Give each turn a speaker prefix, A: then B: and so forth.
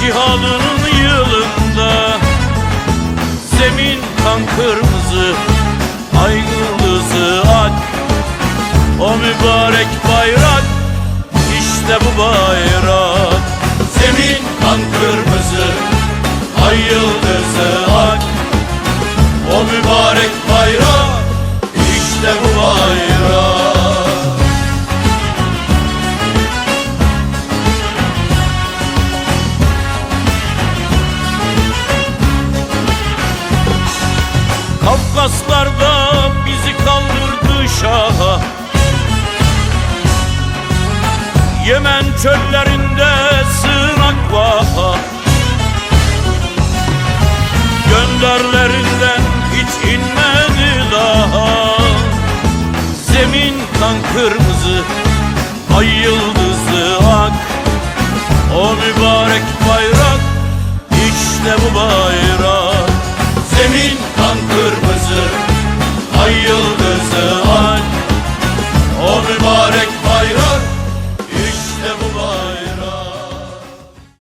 A: cihadının yılında. Zemin kan kırmızı Ay yıldızı ak O mübarek bayrak işte bu bayrak Yemen çöllerinde sığınak var Gönderlerinden hiç inmedi daha. Zemin kan kırmızı, ay yıldızı ak. O mübarek bayrak, işte bu bayrak. Zemin kan kırmızı, ay yıldızı